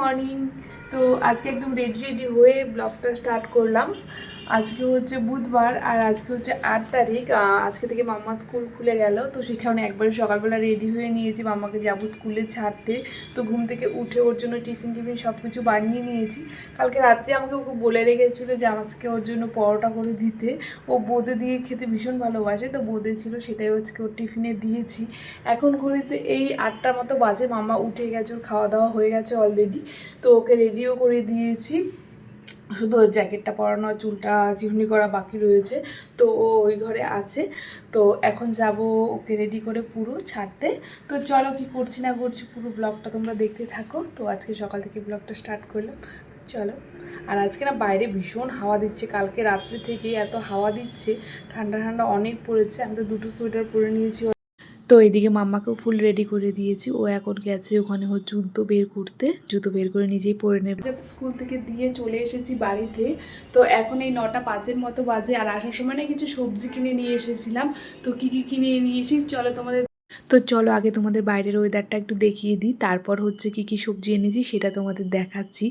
Morning তো আজকে একদম রেডি রেডি হয়ে ব্লগটা স্টার্ট করলাম। আজকে হচ্ছে বুধবার আর আজকে হচ্ছে আট তারিখ। আজকে থেকে মাম্মা স্কুল খুলে গেল। তো সেখানে একবারে সকালবেলা রেডি হয়ে নিয়েছি। মাম্মাকে যাব স্কুলে ছাড়তে। তো ঘুম থেকে উঠে ওর জন্য টিফিন টিফিন সব কিছু বানিয়ে নিয়েছি। কালকে রাত্রে আমাকে ওকে বলে রেখেছিলো যে আজকে ওর জন্য পরোটা করে দিতে। ও বোঁদে দিয়ে খেতে ভীষণ ভালোবাসে। তো বোঁদে ছিল সেটাই আজকে ওর টিফিনে দিয়েছি। এখন ঘড়িতে এই আটটার মতো বাজে। মামা উঠে গেছে, ওর খাওয়া দাওয়া হয়ে গেছে অলরেডি তো ওকে রেডিও করে দিয়েছি। শুধু ওর জ্যাকেটটা পরানো চুলটা চিরুনি করা বাকি রয়েছে। তো ও ওই ঘরে আছে। তো এখন যাব ওকে রেডি করে পুরো ছাড়তে। তো চলো কি করছি না করছি পুরো ব্লগটা তোমরা দেখতে থাকো। তো আজকে সকাল থেকে ব্লগটা স্টার্ট করলাম। চলো। আর আজকে না বাইরে ভীষণ হাওয়া দিচ্ছে। কালকে রাত্রি থেকেই এত হাওয়া দিচ্ছে। ঠান্ডা ঠান্ডা অনেক পড়েছে। আমি তো দুটো সোয়েটার পরে নিয়েছি। তো এদিকে মাম্মাকেও ফুল রেডি করে দিয়েছি। ও এখন গেছে ওখানে ও জুতো বের করতে। জুতো বের করে নিজেই পরে নেবে। স্কুল থেকে দিয়ে চলে এসেছি বাড়িতে, তো এখন এই নটা পাঁচের মতো বাজে। আর আসার সময় না কিছু সবজি কিনে নিয়ে এসেছিলাম। তো কি কি কিনে নিয়েছি চলো তোমাদের তো চলো আগে তোমাদের বাইরের ওয়েদারটা একটু দেখিয়ে দিই। তারপর হচ্ছে কি কি সবজি এনেছি সেটা তোমাদের দেখাচ্ছি।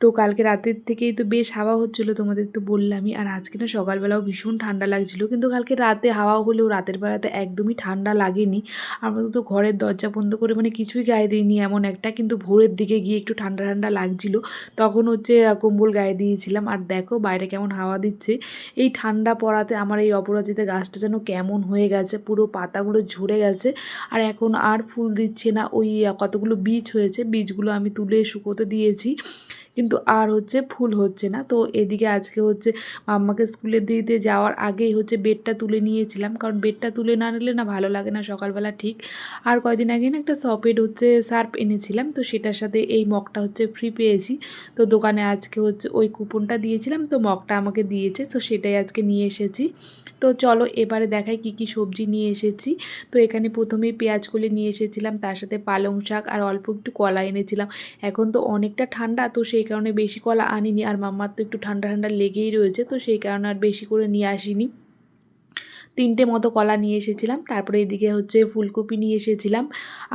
তো কালকে রাতের থেকেই তো বেশ হাওয়া হচ্ছিল তোমাদের তো বললামই। আর আজকে না সকালবেলাও ভীষণ ঠান্ডা লাগছিল। কিন্তু কালকে রাতে হাওয়া হলেও রাতের বেলাতে একদমই ঠান্ডা লাগেনি। আমরা তো ঘরের দরজা বন্ধ করে মানে কিছুই গায়ে দিইনি এমন একটা। কিন্তু ভোরের দিকে গিয়ে একটু ঠান্ডা ঠান্ডা লাগছিল। তখন হচ্ছে কম্বল গায়ে দিয়েছিলাম। আর দেখো বাইরে কেমন হাওয়া দিচ্ছে। এই ঠান্ডা পড়াতে আমার এই অপরাজিতা গাছটা যেন কেমন হয়ে গেছে। পুরো পাতাগুলো ঝরে গেছে। আর এখন আর ফুল দিচ্ছে না। ওই কতগুলো বীজ হয়েছে, বীজগুলো আমি তুলে শুকোতে দিয়েছি। কিন্তু আর হচ্ছে ফুল হচ্ছে না। তো এদিকে আজকে হচ্ছে মাম্মাকে স্কুলে দিতে যাওয়ার আগেই হচ্ছে বেডটা তুলে নিয়েছিলাম। কারণ বেডটা তুলে না নিলে না ভালো লাগে না সকালবেলা ঠিক। আর কয়দিন আগে না একটা সপেড হচ্ছে সার্ফ এনেছিলাম। তো সেটার সাথে এই মগটা হচ্ছে ফ্রি পেয়েছি। তো দোকানে আজকে হচ্ছে ওই কুপনটা দিয়েছিলাম। তো মগটা আমাকে দিয়েছে। তো সেটাই আজকে নিয়ে এসেছি। তো চলো এবারে দেখাই কি কি সবজি নিয়ে এসেছি। তো এখানে প্রথমেই পেঁয়াজ কলি নিয়ে এসেছিলাম। তার সাথে পালং শাক আর অল্প একটু কলা এনেছিলাম। এখন তো অনেকটা ঠান্ডা। তো সেই কারণে বেশি কলা আনিনি আর মাম্মার তো একটু ঠান্ডা ঠান্ডা লেগেই রয়েছে, তো সেই কারণে আর বেশি করে নিয়ে আসিনি। তিনটে মতো কলা নিয়ে এসেছিলাম। তারপরে এদিকে হচ্ছে ফুলকপি নিয়ে এসেছিলাম।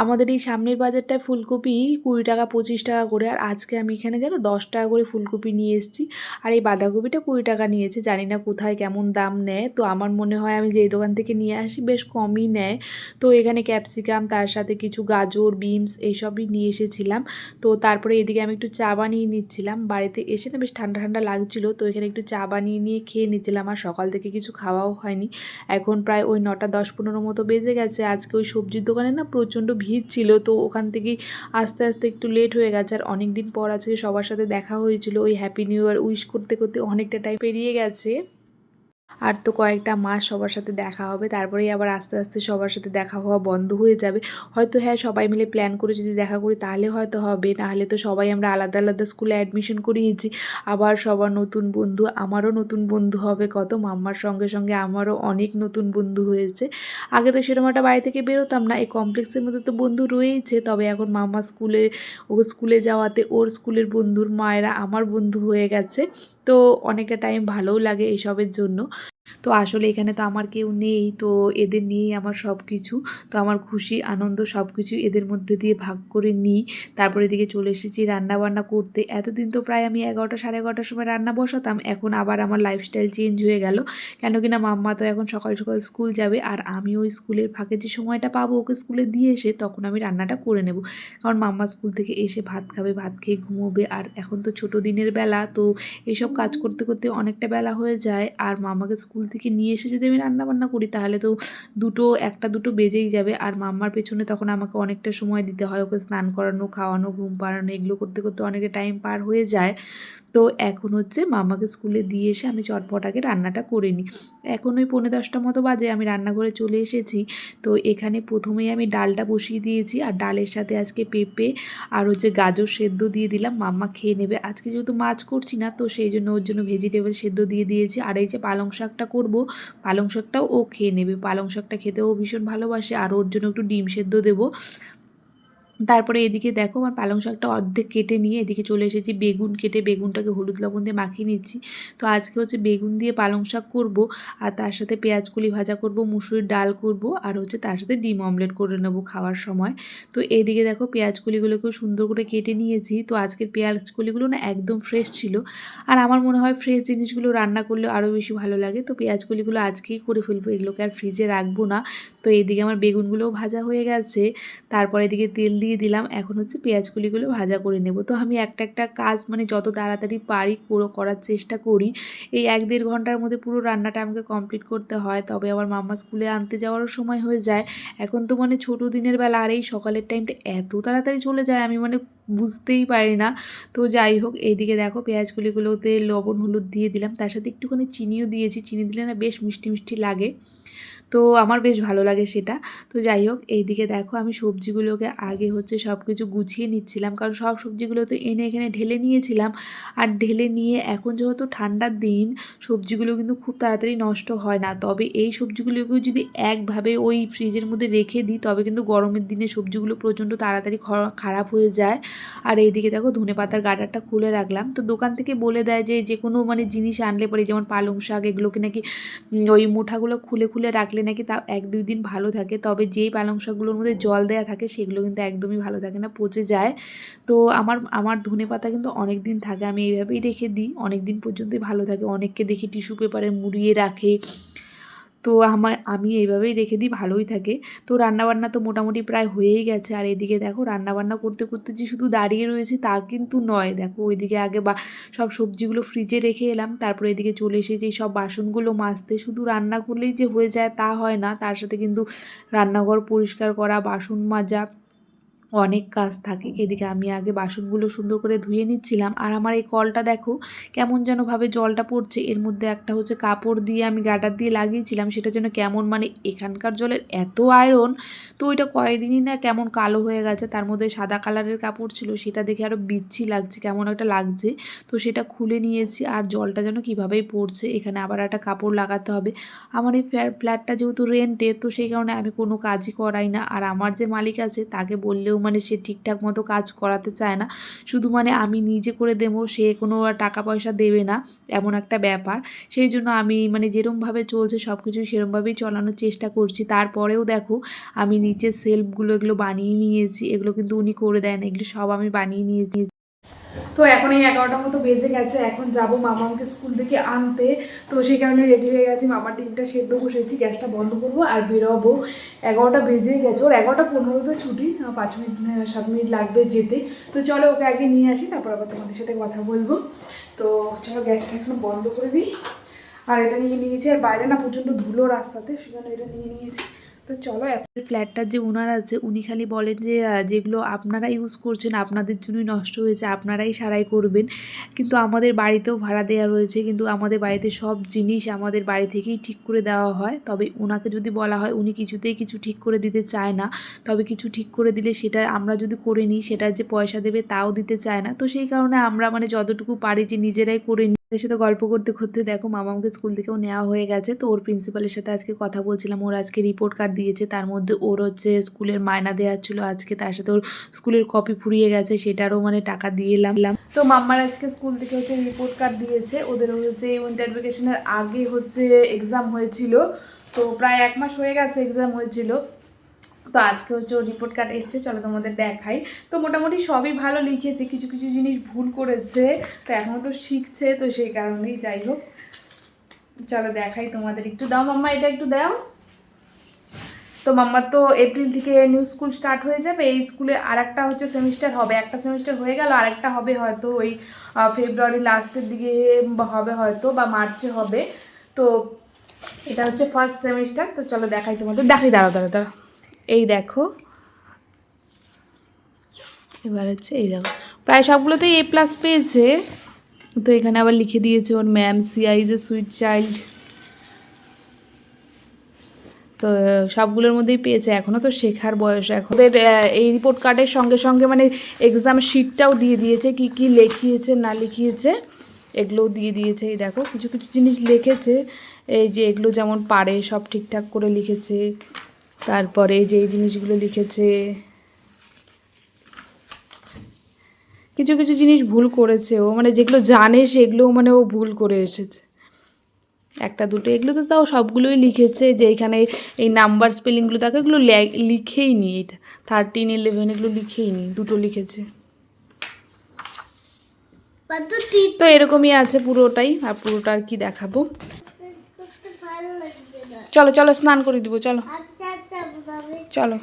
আমাদের এই সামনের বাজারটায় ফুলকপি কুড়ি টাকা, পঁচিশ টাকা করে। আর আজকে আমি এখানে যেন দশ টাকা করে ফুলকপি নিয়ে এসেছি। আর এই বাঁধাকপিটা কুড়ি টাকা নিয়েছে। জানি না কোথায় কেমন দাম নেয়। তো আমার মনে হয় আমি যেই দোকান থেকে নিয়ে আসি বেশ কমই নেয়। তো এখানে ক্যাপসিকাম, তার সাথে কিছু গাজর, বিনস এইসবই নিয়ে এসেছিলাম। তো তারপরে এদিকে আমি একটু চা বানিয়ে নিচ্ছিলাম। বাড়িতে এসে না বেশ ঠান্ডা ঠান্ডা লাগছিল। তো এখানে একটু চা বানিয়ে নিয়ে খেয়ে নিচ্ছিলাম। আর সকাল থেকে কিছু খাওয়াও হয়নি। এখন প্রায় ওই নটা দশ পনেরো মতো বেজে গেছে। আজকে ওই সবজির দোকানে না প্রচণ্ড ভিড় ছিল, তো ওখান থেকেই আস্তে আস্তে একটু লেট হয়ে গেছে। আর অনেক দিন পর আজকে সবার সাথে দেখা হয়েছিল, ওই হ্যাপি নিউ ইয়ার উইশ করতে করতে অনেকটা টাইম পেরিয়ে গেছে। আর তো কয়েকটা মাস সবার সাথে দেখা হবে, তারপরেই আবার আস্তে আস্তে সবার সাথে দেখা হওয়া বন্ধ হয়ে যাবে। হয়তো হ্যাঁ সবাই মিলে প্ল্যান করে যদি দেখা করি তাহলে হয়তো হবে, নাহলে তো সবাই আমরা আলাদা আলাদা স্কুলে অ্যাডমিশন করিয়েছি। আবার সবার নতুন বন্ধু, আমারও নতুন বন্ধু হবে কত, মাম্মার সঙ্গে সঙ্গে আমারও অনেক নতুন বন্ধু হয়েছে। আগে তো সেরকম একটা বাড়ি থেকে বেরোতাম না, এই কমপ্লেক্সের মধ্যে তো বন্ধু রয়েইছে, তবে এখন মাম্মা স্কুলে ও স্কুলে যাওয়াতে ওর স্কুলের বন্ধুর মায়েরা আমার বন্ধু হয়ে গেছে। তো অনেকটা টাইম ভালোও লাগে এইসবের জন্য। তো আসলে এখানে তো আমার কেউ নেই। তো এদের নিয়েই আমার সব কিছু তো আমার খুশি, আনন্দ সব কিছু এদের মধ্যে দিয়ে ভাগ করে নিই। তারপরে এদিকে চলে এসেছি রান্না বান্না করতে। এতদিন তো প্রায় আমি এগারোটা, সাড়ে এগারোটার সময় রান্না বসাতাম। এখন আবার আমার লাইফস্টাইল চেঞ্জ হয়ে গেল। কেন কিনা মাম্মা তো এখন সকাল সকাল স্কুল যাবে। আর আমি ওই স্কুলের ফাঁকে যে সময়টা পাবো ওকে স্কুলে দিয়ে এসে তখন আমি রান্নাটা করে নেব। কারণ মাম্মা স্কুল থেকে এসে ভাত খাবে, ভাত খেয়ে ঘুমোবে। আর এখন তো ছোট দিনের বেলা। তো এইসব কাজ করতে করতে অনেকটা বেলা হয়ে যায়। আর মামাকে স্কুল থেকে নিয়ে এসে যদি আমি রান্না বান্না করি, তাহলে তো দুটো, একটা দুটো বেজেই যাবে। আর মাম্মার পেছনে তখন আমাকে অনেকটা সময় দিতে হয়। ওকে স্নান করানো, খাওয়ানো, ঘুম পাড়ানো, এগুলো করতে করতে অনেকে টাইম পার হয়ে যায়। তো এখন হচ্ছে মামাকে স্কুলে দিয়ে এসে আমি চটপট আগে রান্নাটা করে নিই। এখন ওই পৌনে দশটা মতো বাজে, আমি রান্নাঘরে চলে এসেছি। তো এখানে প্রথমেই আমি ডালটা বসিয়ে দিয়েছি আর ডালের সাথে আজকে পেঁপে আর হচ্ছে গাজর সেদ্ধ দিয়ে দিলাম। মাম্মা খেয়ে নেবে। আজকে যেহেতু মাছ করছি না, তো সেই জন্য ওর জন্য ভেজিটেবল সেদ্ধ দিয়ে দিয়েছি। আর এই যে পালং শাকটা করব, পালং শাকটাও ও খেয়ে নেবে। পালং শাকটা খেতেও ভীষণ ভালোবাসে আর ওর জন্য একটু ডিম সেদ্ধ দেবো। তারপরে এদিকে দেখো আমার পালং শাকটা অর্ধেক কেটে নিয়ে এদিকে চলে এসেছি। বেগুন কেটে বেগুনটাকে হলুদ লবণ দিয়ে মাখিয়ে নিচ্ছি। তো আজকে হচ্ছে বেগুন দিয়ে পালং শাক করব আর তার সাথে পেঁয়াজ কলি ভাজা করব, মুসুরির ডাল করব আর হচ্ছে তার সাথে ডিম অমলেট করে নেব খাওয়ার সময়। তো এদিকে দেখো পেঁয়াজ কলিগুলোকেও সুন্দর করে কেটে নিয়েছি। তো আজকের পেঁয়াজ কলিগুলো না একদম ফ্রেশ ছিল আর আমার মনে হয় ফ্রেশ জিনিসগুলো রান্না করলে আরও বেশি ভালো লাগে। তো পেঁয়াজ কলিগুলো আজকেই করে ফেলব, এগুলোকে আর ফ্রিজে রাখব না। তো এদিকে আমার বেগুনগুলোও ভাজা হয়ে গেছে। তারপর এদিকে তেল দিয়ে দিলাম। এখন হচ্ছে পেঁয়াজ কলিগুলো ভাজা করে নেব। তো আমি একটা একটা কাজ মানে যত তাড়াতাড়ি পারি পুরো করার চেষ্টা করি। এই এক দেড় ঘণ্টার মধ্যে পুরো রান্নাটা আমাকে কমপ্লিট করতে হয়। তবে আমার মাম্মা স্কুলে আনতে যাওয়ারও সময় হয়ে যায়। এখন তো মানে ছোটো দিনের বেলা আর এই সকালের টাইমটা এত তাড়াতাড়ি চলে যায় আমি মানে বুঝতেই পারি না। তো যাই হোক, এইদিকে দেখো পেঁয়াজ কলিগুলোতে লবণ, হলুদ দিয়ে দিলাম। তার সাথে একটুখানি চিনিও দিয়েছি। চিনি দিলে না বেশ মিষ্টি মিষ্টি লাগে। তো আমার বেশ ভালো লাগে সেটা। তো যাই হোক, এইদিকে দেখো আমি সবজিগুলোকে আগে হচ্ছে সব কিছু গুছিয়ে নিচ্ছিলাম। কারণ সব সবজিগুলো তো এনে এখানে ঢেলে নিয়েছিলাম। আর ঢেলে নিয়ে এখন যেহেতু ঠান্ডার দিন, সবজিগুলো কিন্তু খুব তাড়াতাড়ি নষ্ট হয় না। তবে এই সবজিগুলোকেও যদি একভাবে ওই ফ্রিজের মধ্যে রেখে দিই, তবে কিন্তু গরমের দিনে সবজিগুলো প্রচণ্ড তাড়াতাড়ি খারাপ হয়ে যায়। আর এইদিকে দেখো ধনে পাতার গাডারটা খুলে রাখলাম। তো দোকান থেকে বলে দেয় যে যে কোনো মানে জিনিস আনলে পরে যেমন পালং শাক, এগুলোকে নাকি ওই মুঠাগুলো খুলে খুলে রাখলে নাকি তা এক দুই দিন ভালো থাকে। তবে যেই পালং শাকগুলোর মধ্যে জল দেওয়া থাকে সেগুলো কিন্তু একদমই ভালো থাকে না, পচে যায়। তো আমার আমার ধনে পাতা কিন্তু অনেক দিন থাকে, আমি এইভাবেই রেখে দিই। অনেক দিন পর্যন্তই ভালো থাকে। অনেককে দেখি টিস্যু পেপারে মুড়িয়ে রাখে। তো আমার, আমি এইভাবেই রেখে দিই, ভালোই থাকে। তো রান্নাবান্না তো মোটামুটি প্রায় হয়েই গেছে। আর এদিকে দেখো, রান্নাবান্না করতে করতে যে শুধু দাঁড়িয়ে রয়েছে তা কিন্তু নয়। দেখো, ওইদিকে আগে বা, সব সবজিগুলো ফ্রিজে রেখে এলাম। তারপরে এদিকে চলে এসে এসেছি সব বাসনগুলো মাজতে। শুধু রান্না করলেই যে হয়ে যায় তা হয় না। তার সাথে কিন্তু রান্নাঘর পরিষ্কার করা, বাসন মাজা অনেক কাজ থাকে। এদিকে আমি আগে বাসনগুলো সুন্দর করে ধুয়ে নিচ্ছিলাম। আর আমার এই কলটা দেখো, কেমন যেন ভাবে জলটা পড়ছে। এর মধ্যে একটা হচ্ছে কাপড় দিয়ে আমি গাটার দিয়ে লাগিয়েছিলাম। সেটা যেন কেমন মানে এখানকার জলের এত আয়রন তো ওইটা কয়েকদিনই না কেমন কালো হয়ে গেছে। তার মধ্যে সাদা কালারের কাপড় ছিল, সেটা দেখে আরও বিচ্ছি লাগছে, কেমন একটা লাগছে। তো সেটা খুলে নিয়েছি আর জলটা যেন কীভাবেই পড়ছে, এখানে আবার একটা কাপড় লাগাতে হবে। আমার এই ফ্ল্যা- ফ্ল্যাটটা যেহেতু রেন্টে তো সেই কারণে আমি কোনো কাজই করাই না। আর আমার যে মালিক আছে, তাকে বললেও মানে সে ঠিকঠাক মতো কাজ করাতে চায় না। শুধু মানে আমি নিজে করে দেবো, সে কোনো টাকা পয়সা দেবে না, এমন একটা ব্যাপার। সেই জন্য আমি মানে যেরমভাবে চলছে সব কিছু সেরমভাবেই চলানোর চেষ্টা করছি। তারপরেও দেখো, আমি নিচে সেলফগুলো এগুলো বানিয়ে নিয়েছি। এগুলো কিন্তু উনি করে দেন, এগুলো সব আমি বানিয়ে নিয়েছি। তো এখন এই এগারোটার মতো বেজে গেছে, এখন যাব মামাকে স্কুল থেকে আনতে। তো সেই কারণে রেডি হয়ে গেছি, মামার ডিমটা সেদ্ধ বসেছি, গ্যাসটা বন্ধ করব আর বেরোবো। এগারোটা বেজে গেছে, ওর এগারোটা পনেরোতে ছুটি পাঁচ মিনিট সাত মিনিট লাগবে যেতে। তো চলো ওকে আগে নিয়ে আসি, তারপর আবার তোমাদের সাথে কথা বলব। তো চলো গ্যাসটা এখন বন্ধ করে দিই। আর এটা নিয়ে নিয়েছি, আর বাইরে না প্রচণ্ড ধুলো রাস্তাতে সেখানে এটা নিয়ে নিয়েছি। তো চলো আমাদের ফ্ল্যাটটার যে ওনার আছে, উনি খালি বলেন যে যেগুলো আপনারা ইউজ করছেন, আপনাদের জন্যই নষ্ট হয়েছে, আপনারাই সারাই করবেন। কিন্তু আমাদের বাড়িতেও ভাড়া দেওয়া রয়েছে, কিন্তু আমাদের বাড়িতে সব জিনিস আমাদের বাড়ি থেকেই ঠিক করে দেওয়া হয়। তবে ওনাকে যদি বলা হয়, উনি কিছুতেই কিছু ঠিক করে দিতে চায় না। তবে কিছু ঠিক করে দিলে সেটা আমরা যদি করে নিই, সেটার যে পয়সা দেবে, তাও দিতে চায় না। তো সেই কারণে আমরা মানে যতটুকু পারি যে নিজেরাই করে নিই তাদের সাথে গল্প করতে করতে দেখো মামাকে স্কুল থেকেও নেওয়া হয়ে গেছে। তো ওর প্রিন্সিপালের সাথে আজকে কথা বলছিলাম। ওর আজকে রিপোর্ট কার্ড দিয়েছে। তার মধ্যে ওর হচ্ছে স্কুলের মায়না দেওয়ার ছিল আজকে। তার সাথে ওর স্কুলের কপি ফুরিয়ে গেছে। সেটারও মানে টাকা দিয়ে এলাম। তো মাম্মার আজকে স্কুল থেকে হচ্ছে রিপোর্ট কার্ড দিয়েছে। ওদের হচ্ছে উইন্টার ভ্যাকেশনের আগে হচ্ছে এক্সাম হয়েছিল। তো প্রায় এক মাস হয়ে গেছে এক্সাম হয়েছিল। তো আজকে হচ্ছে রিপোর্ট কার্ড এসছে, চলো তোমাদের দেখাই। তো মোটামুটি সবই ভালো লিখেছে, কিছু কিছু জিনিস ভুল করেছে, তো এখনও তো শিখছে, তো সেই কারণেই যাই হোক। চলো দেখাই তোমাদের একটু। দাও মাম্মা, এটা একটু দাও। তো মাম্মার তো এপ্রিল থেকে নিউ স্কুল স্টার্ট হয়ে যাবে, এই স্কুলে আর একটা হচ্ছে সেমিস্টার হবে। একটা সেমিস্টার হয়ে গেল, আরেকটা হবে হয়তো ওই ফেব্রুয়ারি লাস্টের দিকে হবে হয়তো, বা মার্চে হবে। তো এটা হচ্ছে ফার্স্ট সেমিস্টার তো চলো দেখাই তোমাদের। দেখাই, দাঁড়াও দাঁড়াও দাঁড়াও। এই দেখো। এবার হচ্ছে এই দেখো। প্রায় সবগুলোতেই এ প্লাস পেয়েছে। তো এখানে আবার লিখে দিয়েছে ওর ম্যাম সিআই যে সুইট চাইল্ড তো সবগুলোর মধ্যেই পেয়েছে। এখনও তো শেখার বয়স। এখন এই রিপোর্ট কার্ডের সঙ্গে সঙ্গে মানে এক্সাম শিটটাও দিয়ে দিয়েছে। কি কি লিখিয়েছে, না লিখিয়েছে, এগুলোও দিয়ে দিয়েছে। এই দেখো, কিছু কিছু জিনিস লিখেছে। এই যে এগুলো যেমন পারে, সব ঠিকঠাক করে লিখেছে। তারপরে যে এই জিনিসগুলো লিখেছে। কিছু কিছু জিনিস ভুল করেছে ও মানে যেগুলো জানে সেগুলো মানে ও ভুল করে এসেছে। একটা দুটো এগুলো তো তাও সবগুলোই লিখেছে যে এখানে এই নাম্বার স্পেলিংগুলো তাকে এগুলো লিখেই নি এটা। থার্টিন ইলেভেন এগুলো লিখেই নি দুটো লিখেছে। তো এরকমই আছে পুরোটাই আর পুরোটা আর কি দেখাবো। চলো চলো স্নান করে দিব চলো। আচ্ছা। চলো।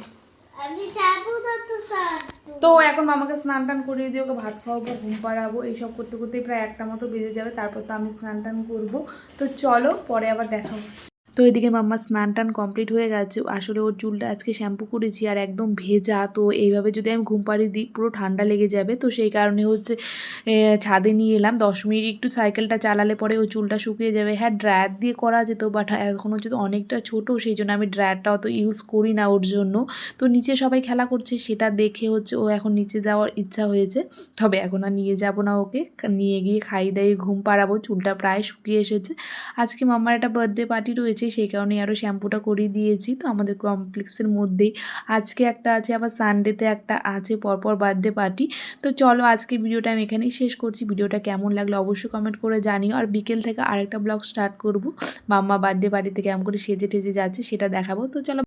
তো এখন মামাকে স্নান টান করিয়ে দিয়ে ওকে ভাত খাওয়াবো ঘুম পাড়াবো এইসব করতে করতেই প্রায় একটা মতো বেজে যাবে তারপর তো আমি স্নান টান করব। তো চলো পরে আবার দেখা হচ্ছে। তো এদিকে মাম্মা স্নান টান কমপ্লিট হয়ে গেছে। আসলে ওর চুলটা আজকে শ্যাম্পু করেছি আর একদম ভেজা, তো এইভাবে যদি আমি ঘুম পাড়িয়ে দিই, পুরো ঠান্ডা লেগে যাবে। তো সেই কারণে হচ্ছে ছাদে নিয়ে এলাম। দশ মিনিট একটু সাইকেলটা চালালে পরে ওই চুলটা শুকিয়ে যাবে। হ্যাঁ ড্রায়ার দিয়ে করা যেত বাট এখন হচ্ছে অনেকটা ছোটো, সেই জন্য আমি ড্রায়ারটা অত ইউজ করি না ওর জন্য। তো নিচে সবাই খেলা করছে, সেটা দেখে হচ্ছে ও এখন নিচে যাওয়ার ইচ্ছা হয়েছে। তবে এখন আর নিয়ে যাব না ওকে। নিয়ে গিয়ে খাই দাইয়ে ঘুম পাড়াবো, চুলটা প্রায় শুকিয়ে এসেছে। আজকে মাম্মার একটা বার্থডে পার্টি রয়েছে সেই কারণে আরও শ্যাম্পুটা করিয়ে দিয়েছি। তো আমাদের কমপ্লেক্সের মধ্যেই। আজকে একটা আছে, আবার সানডেতে একটা আছে, পরপর বার্থডে পার্টি তো চলো আজকে ভিডিওটা আমি এখানেই শেষ করছি। ভিডিওটা কেমন লাগল অবশ্যই কমেন্ট করে জানিও। আর বিকেল থেকে আরেকটা ব্লগ স্টার্ট করব। মাম্মা বার্থডে পার্টিতে কেমন করে সেজে টেজে যাচ্ছে সেটা দেখাবো। তো চলো